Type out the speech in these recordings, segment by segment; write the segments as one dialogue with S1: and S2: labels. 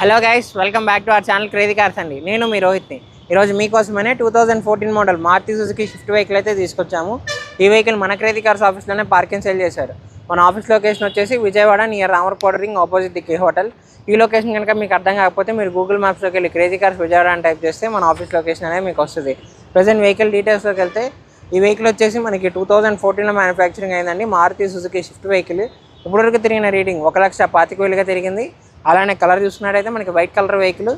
S1: Hello guys welcome back to our channel crazy cars అండి. నేను మీ రోహిత్ని. ఈరోజు మీకోసమనే two thousand fourteen model Maruti Suzuki Swift vehicle అయితే తీసుకొచ్చాము. ఈ వెహికల్ మన క్రేజీ కార్స్ ఆఫీస్లోనే పార్కింగ్ సేల్ చేశారు. మన ఆఫీస్ లొకేషన్ వచ్చేసి Vijayawada near Ramar ring opposite the K hotel. ఈ లొకేషన్ కనుక మీకు అర్థం కాకపోతే మీరు గూగుల్ మ్యాప్స్లోకి వెళ్ళి క్రేజీ కార్స్ విజయవాడ అని టైప్ చేస్తే మన ఆఫీస్ లొకేషన్ అనేది మీకు వస్తుంది. ప్రజెంట్ వెహికల్ డీటెయిల్స్లోకి వెళ్తే ఈ వెహికల్ వచ్చేసి మనకి టూ థౌజండ్ ఫోర్టీన్లో మ్యానుఫ్యాక్చరింగ్ అయిందండి మారుతి సుజుకి షిఫ్ట్ వెహికల్. ఇప్పటివరకు తిరిగిన రీడింగ్ ఒక లక్ష పాతిక వేలుగా తిరిగింది. అలానే కలర్ చూసుకున్నట్టయితే మనకి వైట్ కలర్ వెహికల్.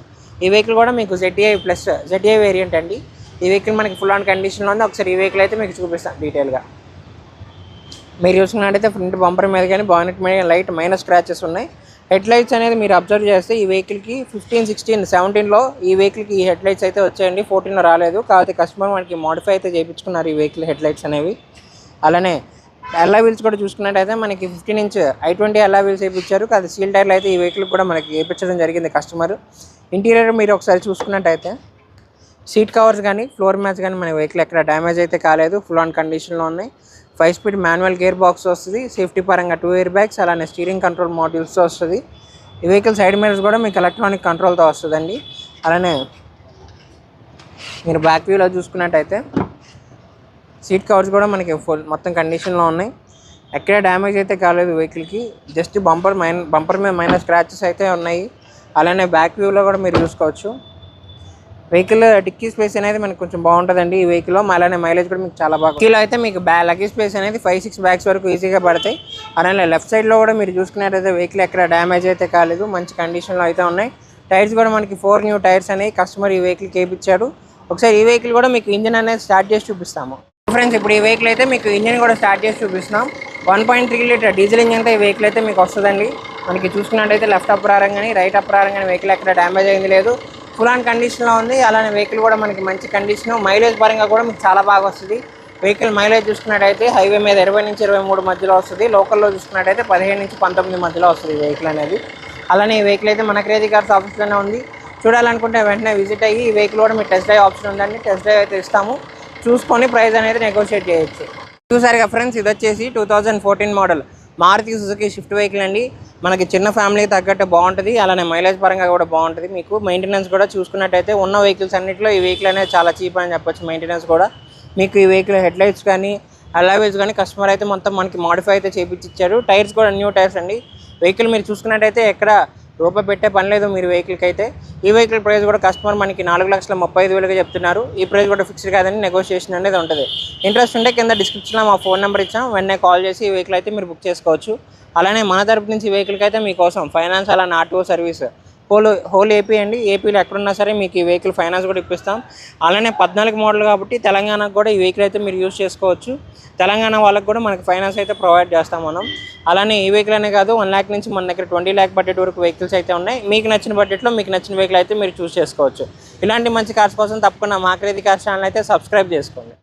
S1: ఈ వెహికల్ కూడా మీకు జెడ్ఏఐ ప్లస్ జెడ్ఏఐ వేరియంట్ అండి. ఈ వెహికల్ మనకి ఫుల్ ఆన్ కండిషన్లో ఉంది. ఒకసారి ఈ వెహికల్ అయితే మీకు చూపిస్తాను డీటెయిల్గా మీరు చూసుకున్నట్టయితే ఫ్రంట్ బంపర్ మీద కానీ బానెట్ మీద లైట్ మైనస్ స్క్రాచెస్ ఉన్నాయి. హెడ్ లైట్స్ అనేది మీరు అబ్జర్వ్ చేస్తే ఈ వెహికల్కి ఫిఫ్టీన్ సిక్స్టీన్ సెవెంటీన్లో ఈ వెహికల్కి ఈ హెడ్ లైట్స్ అయితే వచ్చాయండి. ఫోర్టీన్లో రాలేదు. కాకపోతే కస్టమర్ మనకి మోడిఫై అయితే చేయించుకున్నారు ఈ వెహికల్ హెడ్ లైట్స్ అనేవి. అలానే ఎల్లా వీల్స్ కూడా చూసుకున్నట్టయితే మనకి fifteen inch i twenty alloy wheels వేయించారు అది సీల్ టైర్లు అయితే ఈ వెహికల్ కూడా మనకి వేయించడం జరిగింది కస్టమర్ ఇంటీరియర్ మీరు ఒకసారి చూసుకున్నట్టయితే సీట్ కవర్స్ కానీ ఫ్లోర్ మ్యాచ్ కానీ మన వెహికల్ ఎక్కడ డ్యామేజ్ అయితే కాలేదు. ఫుల్ ఆన్ కండిషన్లో ఉన్నాయి. Five speed manual gear box వస్తుంది. సేఫ్టీ పరంగా టూ ఇయర్ బ్యాగ్స్ అలానే స్టీరింగ్ కంట్రోల్ మాడ్యూల్స్ వస్తుంది. ఈ వెహికల్ సైడ్ మిరర్స్ కూడా మీకు ఎలక్ట్రానిక్ కంట్రోల్తో వస్తుందండి. అలానే మీరు బ్యాక్ వ్యూలో చూసుకున్నట్టయితే సీట్ కవర్స్ కూడా మనకి ఫుల్ మొత్తం కండిషన్లో ఉన్నాయి. ఎక్కడ డ్యామేజ్ అయితే కాలేదు వెహికల్కి. జస్ట్ బంపర్ మైన బంపర్ మీద మైన స్క్రాచెస్ అయితే ఉన్నాయి. అలానే బ్యాక్ వ్యూలో కూడా మీరు చూసుకోవచ్చు. వెహికల్ డిక్కీ స్పేస్ అనేది మనకు కొంచెం బాగుంటుందండి ఈ వెహికల్లో. అలానే మైలేజ్ కూడా మీకు చాలా బాగా కిలో అయితే మీకు బ్యా లగేజ్ స్పేస్ అనేది ఫైవ్ సిక్స్ బ్యాగ్స్ వరకు ఈజీగా పడతాయి. అలానే లెఫ్ట్ సైడ్లో కూడా మీరు చూసుకున్నట్టయితే వెహికల్ ఎక్కడ డ్యామేజ్ అయితే కాలేదు. మంచి కండిషన్లో అయితే ఉన్నాయి. టైర్స్ కూడా మనకి ఫోర్ న్యూ టైర్స్ అనేవి కస్టమర్ ఈ వెహికల్కి కేపించాడు ఒకసారి ఈ వెహికల్ కూడా మీకు ఇంజిన్ అనేది స్టార్ట్ చేసి చూపిస్తాము. ఫ్రెండ్స్ ఇప్పుడు ఈ వెహికల్ అయితే మీకు ఇంజిన్ కూడా స్టార్ట్ చేసి చూపిస్తున్నాం. One point three litre diesel ఇంజిన్తో ఈ వెహికల్ అయితే మీకు వస్తుందండి. మనకి చూసుకున్నట్టయితే లెఫ్ట్ అప్రారం కానీ రైట్ అప్రారం కానీ వెహికల్ ఎక్కడ డ్యామేజ్ అయింది లేదు. ఫుల్ ఆన్ కండిషన్లో ఉంది. అలానే వెహికల్ కూడా మనకి మంచి కండిషన్ మైలేజ్ పరంగా కూడా మీకు చాలా బాగా వస్తుంది. వెహికల్ మైలేజ్ చూసుకున్నట్టయితే హైవే మీద ఇరవై నుంచి ఇరవై మూడు మధ్యలో వస్తుంది. లోకల్లో చూసుకున్నట్టయితే పదిహేను నుంచి పంతొమ్మిది మధ్యలో వస్తుంది వెహికల్ అనేది. అలానే ఈ వెహికల్ అయితే మన క్రేజీ కార్స్ ఆఫీస్లోనే ఉంది. చూడాలనుకుంటే వెంటనే విజిట్ అయ్యి ఈ వెహికల్ కూడా మీకు టెస్ట్ డ్రైవ్ ఆప్షన్ ఉందండి. టెస్ట్ డ్రైవ్ అయితే ఇస్తాము. చూసుకొని ప్రైస్ అనేది నెగోషియేట్ చేయొచ్చు. చూసారుగా ఫ్రెండ్స్ ఇది వచ్చేసి two thousand fourteen model. Maruti Suzuki shift vehicle అండి. మనకి చిన్న ఫ్యామిలీకి తగ్గట్టు బాగుంటుంది. అలానే మైలేజ్ పరంగా కూడా బాగుంటుంది. మీకు మెయింటెనెన్స్ కూడా చూసుకున్నట్టయితే ఉన్న వెహికల్స్ అన్నింటిలో ఈ వెహికల్ అనేది చాలా చీప్ అని చెప్పొచ్చు మెయింటెనెన్స్ కూడా. మీకు ఈ వెహికల్ హెడ్ లైట్స్ కానీ అలావేజ్ కానీ కస్టమర్ అయితే మొత్తం మనకి మాడిఫై అయితే చేపించి టైర్స్ కూడా న్యూ టైర్స్ అండి. వెహికల్ మీరు చూసుకున్నట్టయితే ఎక్కడ రూపాయి పెట్టే పని లేదు మీరు వెహికల్కి అయితే ఈ వెహికల్ ప్రైస్ కూడా కస్టమర్ మనకి నాలుగు లక్షల ముప్పై ఐదు వేలుగా చెప్తున్నారు. ఈ ప్రైస్ కూడా ఫిక్స్డ్ కాదని నెగోషియేషన్ అనేది ఉంటుంది. ఇంట్రెస్ట్ ఉంటే కింద డిస్క్రిప్షన్లో మా ఫోన్ నెంబర్ ఇచ్చాం. వెంటనే కాల్ చేసి ఈ వెహికల్ అయితే మీరు బుక్ చేసుకోవచ్చు. అలానే మన తరపు నుంచి వెహికల్కి అయితే మీకోసం ఫైనాన్స్ అలానే RTO service whole whole AP అండి. ఏపీలో ఎక్కడున్నా సరే మీకు ఈ వెహికల్ ఫైనాన్స్ కూడా ఇప్పిస్తాం. అలానే పద్నాలుగు మోడల్ కాబట్టి తెలంగాణకు కూడా ఈ వెహికల్ అయితే మీరు యూజ్ చేసుకోవచ్చు. తెలంగాణ వాళ్ళకి కూడా మనకి ఫైనాన్స్ అయితే ప్రొవైడ్ చేస్తాం మనం. అలానే ఈ వెహికల్ అనే కాదు వన్ ల్యాక్ నుంచి మన దగ్గర ట్వంటీ ల్యాక్ బడ్జెట్ వరకు వెహికల్స్ అయితే ఉన్నాయి. మీకు నచ్చిన బడ్జెట్లో మీకు నచ్చిన వెహికల్ అయితే మీరు చూస్ చేసుకోవచ్చు. ఇలాంటి మంచి కార్స్ కోసం తప్పకుండా మా క్రేది కార్స్ ఛానల్ అయితే సబ్స్క్రైబ్ చేసుకోండి.